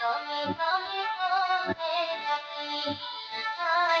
তবে তবে মনে ডাকি তাই